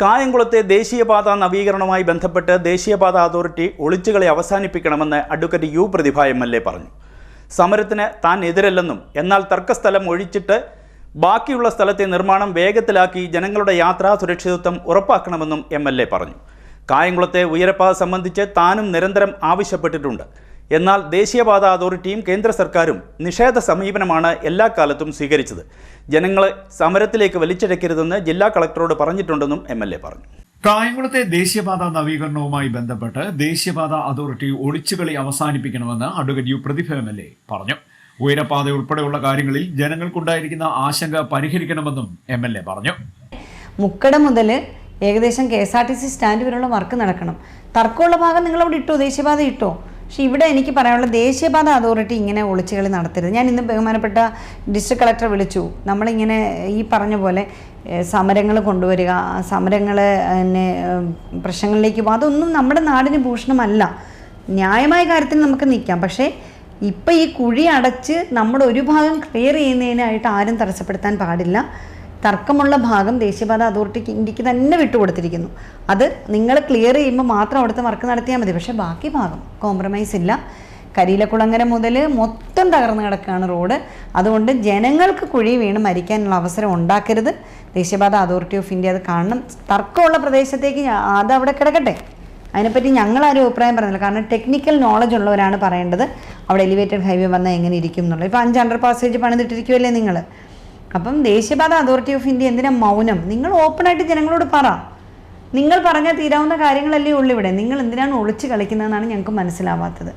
കായംകുളത്തെ ദേശീയപാത നവീകരണവുമായി ബന്ധപ്പെട്ട് ദേശീയപാത അതോറിറ്റി ഒളിച്ചുകളി അവസാനിപ്പിക്കണമെന്ന് advocate U Prathibha M L A പറഞ്ഞു. സമരത്തിന് താൻ എതിരല്ലെന്നും എന്നാൽ തർക്കസ്ഥലം ഒഴിച്ചിട്ട് ബാക്കിയുള്ള സ്ഥലത്തെ നിർമ്മാണം വേഗത്തിലാക്കി ജനങ്ങളുടെ യാത്രാ സുരക്ഷിതത്വം ഉറപ്പാക്കണമെന്നും എം എൽ എ പറഞ്ഞു. കായംകുളത്തെ ഉയരപ്പാത സംബന്ധിച്ച് താനും നിരന്തരം ആവശ്യപ്പെട്ടിട്ടുണ്ട്. എന്നാൽ ദേശീയപാത അതോറിറ്റിയും കേന്ദ്ര സർക്കാരും നിഷേധ സമീപനമാണ് എല്ലാ കാലത്തും സ്വീകരിച്ചത്. ജനങ്ങളെ സമരത്തിലേക്ക് വലിച്ചിഴക്കരുതെന്ന് ജില്ലാ കളക്ടറോട് പറഞ്ഞിട്ടുണ്ടെന്നും എം എൽ എ പറഞ്ഞു. കായംകുളത്തെ ദേശീയപാത നവീകരണവുമായി ബന്ധപ്പെട്ട് ദേശീയപാത അതോറിറ്റി ഒളിച്ചുകളി അവസാനിപ്പിക്കണമെന്ന് advocate U Prathibha M L A പറഞ്ഞു. ഉയരപാത ഉൾപ്പെടെയുള്ള കാര്യങ്ങളിൽ ജനങ്ങൾക്കുണ്ടായിരിക്കുന്ന ആശങ്ക പരിഹരിക്കണമെന്നും എം എൽ എ പറഞ്ഞു. മുക്കട മുതൽ ഏകദേശം K S R T C stand വരെയുള്ള വർക്ക് നടക്കണം. തർക്കമുള്ള ഭാഗം നിങ്ങൾ അവിടെ ഇട്ടോ? ദേശീയപാത ഇട്ടോ? പക്ഷേ ഇവിടെ എനിക്ക് പറയാനുള്ള ദേശീയപാത അതോറിറ്റി ഇങ്ങനെ ഒളിച്ചുകളി നടത്തരുത്. ഞാൻ ഇന്ന് ബഹുമാനപ്പെട്ട ഡിസ്ട്രിക്ട് കളക്ടറെ വിളിച്ചു. നമ്മളിങ്ങനെ ഈ പറഞ്ഞ പോലെ സമരങ്ങൾ കൊണ്ടുവരിക സമരങ്ങൾ പിന്നെ പ്രശ്നങ്ങളിലേക്ക് പോകും. അതൊന്നും നമ്മുടെ നാടിന് ഭൂഷണമല്ല. ന്യായമായ കാര്യത്തിൽ നമുക്ക് നിൽക്കാം. പക്ഷേ ഇപ്പം ഈ കുഴി അടച്ച് നമ്മുടെ ഒരു ഭാഗം ക്ലിയർ ചെയ്യുന്നതിനായിട്ട് ആരും തടസ്സപ്പെടുത്താൻ പാടില്ല. തർക്കമുള്ള ഭാഗം ദേശീയപാത അതോറിറ്റിക്ക് ഇന്ത്യയ്ക്ക് തന്നെ വിട്ടുകൊടുത്തിരിക്കുന്നു. അത് നിങ്ങൾ ക്ലിയർ ചെയ്യുമ്പോൾ മാത്രം അവിടുത്തെ വർക്ക് നടത്തിയാൽ മതി. പക്ഷേ ബാക്കി ഭാഗം കോംപ്രമൈസ് ഇല്ല. കരിയിലക്കുളങ്ങര മുതൽ മൊത്തം തകർന്നു കിടക്കുകയാണ് റോഡ്. അതുകൊണ്ട് ജനങ്ങൾക്ക് കുഴി വീണ് മരിക്കാനുള്ള അവസരം ഉണ്ടാക്കരുത്. ദേശീയപാത അതോറിറ്റി ഓഫ് ഇന്ത്യ അത് കാണണം. തർക്കമുള്ള പ്രദേശത്തേക്ക് അത് അവിടെ കിടക്കട്ടെ. അതിനെപ്പറ്റി ഞങ്ങളാരും അഭിപ്രായം പറഞ്ഞില്ല കാരണം ടെക്നിക്കൽ നോളജ് ഉള്ളവരാണ് പറയേണ്ടത്. അവിടെ എലിവേറ്റഡ് ഹൈവേ വന്നാൽ എങ്ങനെ ഇരിക്കും എന്നുള്ളത്. ഇപ്പോൾ അഞ്ച് അണ്ടർ പാസേജ് പണിതിട്ടിരിക്കുമല്ലേ നിങ്ങൾ? അപ്പം ദേശീയപാത അതോറിറ്റി ഓഫ് ഇന്ത്യ എന്തിനാ മൗനം? നിങ്ങൾ ഓപ്പണായിട്ട് ജനങ്ങളോട് പറ. നിങ്ങൾ പറഞ്ഞാൽ തീരാവുന്ന കാര്യങ്ങളല്ലേ ഉള്ളൂ ഇവിടെ. നിങ്ങൾ എന്തിനാണ് ഒളിച്ച് കളിക്കുന്നതെന്നാണ് ഞങ്ങൾക്ക് മനസ്സിലാവാത്തത്.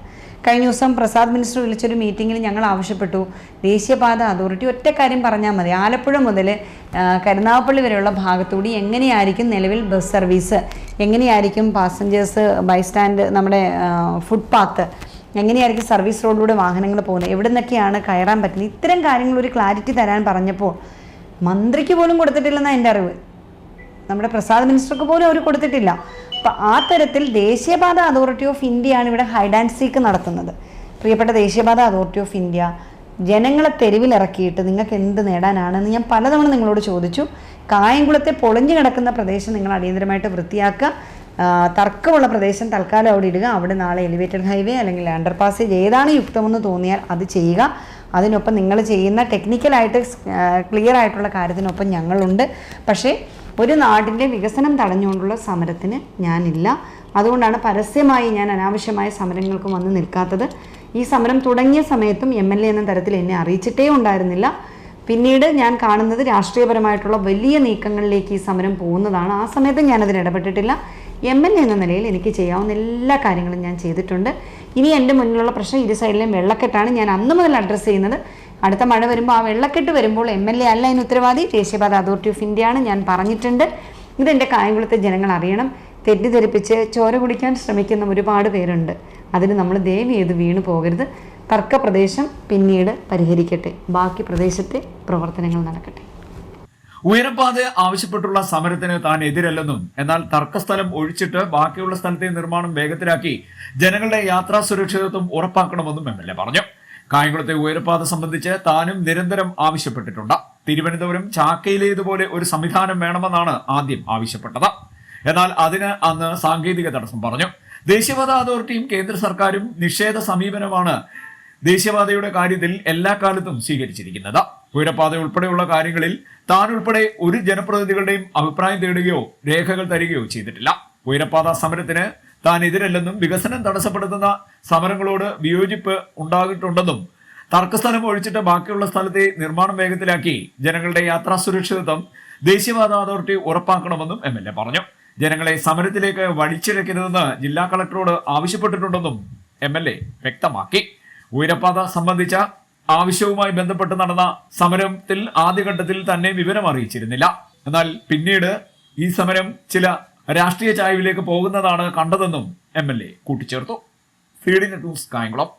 കഴിഞ്ഞ ദിവസം പ്രസാദ് മിനിസ്റ്റർ വിളിച്ചൊരു മീറ്റിങ്ങിൽ ഞങ്ങൾ ആവശ്യപ്പെട്ടു. ദേശീയപാത അതോറിറ്റി ഒറ്റ കാര്യം പറഞ്ഞാൽ മതി. ആലപ്പുഴ മുതൽ കരുനാഗപ്പള്ളി വരെയുള്ള ഭാഗത്തുകൂടി എങ്ങനെയായിരിക്കും നിലവിൽ ബസ് സർവീസ് എങ്ങനെയായിരിക്കും പാസഞ്ചേഴ്സ് ബൈസ്റ്റാൻഡ് നമ്മുടെ ഫുട്പാത്ത് എങ്ങനെയായിരിക്കും സർവീസ് റോഡിലൂടെ വാഹനങ്ങൾ പോകുന്നത്? എവിടെ നിന്നൊക്കെയാണ് കയറാൻ പറ്റുന്നത്? ഇത്തരം കാര്യങ്ങൾ ഒരു ക്ലാരിറ്റി തരാൻ പറഞ്ഞപ്പോൾ മന്ത്രിക്ക് പോലും കൊടുത്തിട്ടില്ലെന്നാണ് എന്റെ അറിവ്. നമ്മുടെ പ്രസാദ് മിനിസ്റ്റർക്ക് പോലും അവർ കൊടുത്തിട്ടില്ല. അപ്പം ആ തരത്തിൽ ദേശീയപാത അതോറിറ്റി ഓഫ് ഇന്ത്യയാണ് ഇവിടെ ഹൈഡ് ആൻഡ് സീക്ക് നടത്തുന്നത്. പ്രിയപ്പെട്ട ദേശീയപാത അതോറിറ്റി ഓഫ് ഇന്ത്യ ജനങ്ങളെ തെരുവിലിറക്കിയിട്ട് നിങ്ങൾക്ക് എന്ത് നേടാനാണെന്ന് ഞാൻ പലതവണ നിങ്ങളോട് ചോദിച്ചു. കായംകുളത്തെ പൊളിഞ്ഞു കിടക്കുന്ന പ്രദേശം നിങ്ങൾ അടിയന്തരമായിട്ട് വൃത്തിയാക്കുക. തർക്കമുള്ള പ്രദേശം തൽക്കാലം അവിടെ ഇടുക. അവിടെ നാളെ എലിവേറ്റഡ് ഹൈവേ അല്ലെങ്കിൽ അണ്ടർ പാസേജ് ഏതാണ് യുക്തമെന്ന് തോന്നിയാൽ അത് ചെയ്യുക. അതിനൊപ്പം നിങ്ങൾ ചെയ്യുന്ന ടെക്നിക്കലായിട്ട് ക്ലിയർ ആയിട്ടുള്ള കാര്യത്തിനൊപ്പം ഞങ്ങളുണ്ട്. പക്ഷേ ഒരു നാടിന്റെ വികസനം തടഞ്ഞുകൊണ്ടുള്ള സമരത്തിന് ഞാനില്ല. അതുകൊണ്ടാണ് പരസ്യമായി ഞാൻ അനാവശ്യമായ സമരങ്ങൾക്ക് വന്ന് നിൽക്കാത്തത്. ഈ സമരം തുടങ്ങിയ സമയത്തും എം എൽ എ എന്ന തരത്തിൽ എന്നെ അറിയിച്ചിട്ടേ ഉണ്ടായിരുന്നില്ല. പിന്നീട് ഞാൻ കാണുന്നത് രാഷ്ട്രീയപരമായിട്ടുള്ള വലിയ നീക്കങ്ങളിലേക്ക് ഈ സമരം പോകുന്നതാണ്. ആ സമയത്ത് ഞാനതിന് ഇടപെട്ടിട്ടില്ല. എം എൽ എ എന്ന നിലയിൽ എനിക്ക് ചെയ്യാവുന്ന എല്ലാ കാര്യങ്ങളും ഞാൻ ചെയ്തിട്ടുണ്ട്. ഇനി എന്റെ മുന്നിലുള്ള പ്രശ്നം ഇരു സൈഡിലെയും വെള്ളക്കെട്ടാണ്. ഞാൻ അന്ന് മുതൽ അഡ്രസ്സ് ചെയ്യുന്നത്. അടുത്ത മഴ വരുമ്പോൾ ആ വെള്ളക്കെട്ട് വരുമ്പോൾ എം എൽ എ അല്ല അതിന് ഉത്തരവാദി ദേശീയപാത അതോറിറ്റി ഓഫ് ഇന്ത്യയാണ് ഞാൻ പറഞ്ഞിട്ടുണ്ട്. ഇതെന്റെ കായംകുളത്തെ ജനങ്ങൾ അറിയണം. തെറ്റിദ്ധരിപ്പിച്ച് ചോര കുടിക്കാൻ ശ്രമിക്കുന്ന ഒരുപാട് പേരുണ്ട്. അതിന് നമ്മൾ ദയവ് ചെയ്ത് വീണു പോകരുത്. തർക്ക പ്രദേശം പിന്നീട് പരിഹരിക്കട്ടെ. ബാക്കി പ്രദേശത്തെ പ്രവർത്തനങ്ങൾ നടക്കട്ടെ. ഉയരപ്പാത ആവശ്യപ്പെട്ടുള്ള സമരത്തിന് താൻ എതിരല്ലെന്നും എന്നാൽ തർക്കസ്ഥലം ഒഴിച്ചിട്ട് ബാക്കിയുള്ള സ്ഥലത്തെ നിർമ്മാണം വേഗത്തിലാക്കി ജനങ്ങളുടെ യാത്രാ സുരക്ഷിതത്വം ഉറപ്പാക്കണമെന്നും എം പറഞ്ഞു. കായംകുളത്തെ ഉയരപ്പാത സംബന്ധിച്ച് താനും നിരന്തരം ആവശ്യപ്പെട്ടിട്ടുണ്ട്. തിരുവനന്തപുരം ചാക്കയിലേതുപോലെ ഒരു സംവിധാനം വേണമെന്നാണ് ആദ്യം ആവശ്യപ്പെട്ടത്. എന്നാൽ അതിന് അന്ന് സാങ്കേതിക തടസ്സം പറഞ്ഞു. ദേശീയപാത അതോറിറ്റിയും കേന്ദ്ര സർക്കാരും നിഷേധ സമീപനമാണ് ദേശീയപാതയുടെ കാര്യത്തിൽ എല്ലാ കാലത്തും സ്വീകരിച്ചിരിക്കുന്നത്. ഉയരപ്പാത ഉൾപ്പെടെയുള്ള കാര്യങ്ങളിൽ താൻ ഉൾപ്പെടെ ഒരു ജനപ്രതിനിധികളുടെയും അഭിപ്രായം തേടുകയോ രേഖകൾ തരികയോ ചെയ്തിട്ടില്ല. ഉയരപ്പാത സമരത്തിന് താൻ എതിരല്ലെന്നും വികസനം തടസ്സപ്പെടുത്തുന്ന സമരങ്ങളോട് വിയോജിപ്പ് ഉണ്ടാകിയിട്ടുണ്ടെന്നും തർക്കസ്ഥലം ഒഴിച്ചിട്ട് ബാക്കിയുള്ള സ്ഥലത്തെ നിർമ്മാണം വേഗത്തിലാക്കി ജനങ്ങളുടെ യാത്രാ സുരക്ഷിതത്വം ദേശീയപാത അതോറിറ്റി ഉറപ്പാക്കണമെന്നും എം എൽ എ പറഞ്ഞു. ജനങ്ങളെ സമരത്തിലേക്ക് വലിച്ചിഴക്കരുതെന്ന് ജില്ലാ കളക്ടറോട് ആവശ്യപ്പെട്ടിട്ടുണ്ടെന്നും എം എൽ എ വ്യക്തമാക്കി. ഉയരപ്പാത സംബന്ധിച്ച ആവശ്യവുമായി ബന്ധപ്പെട്ട് നടന്ന സമരത്തിൽ ആദ്യഘട്ടത്തിൽ തന്നെ വിവരം അറിയിച്ചിരുന്നില്ല. എന്നാൽ പിന്നീട് ഈ സമരം ചില രാഷ്ട്രീയ ചായവിലേക്ക് പോകുന്നതാണ് കണ്ടതെന്നും എം എൽ എ കൂട്ടിച്ചേർത്തു. Feeding news Kayamkulam.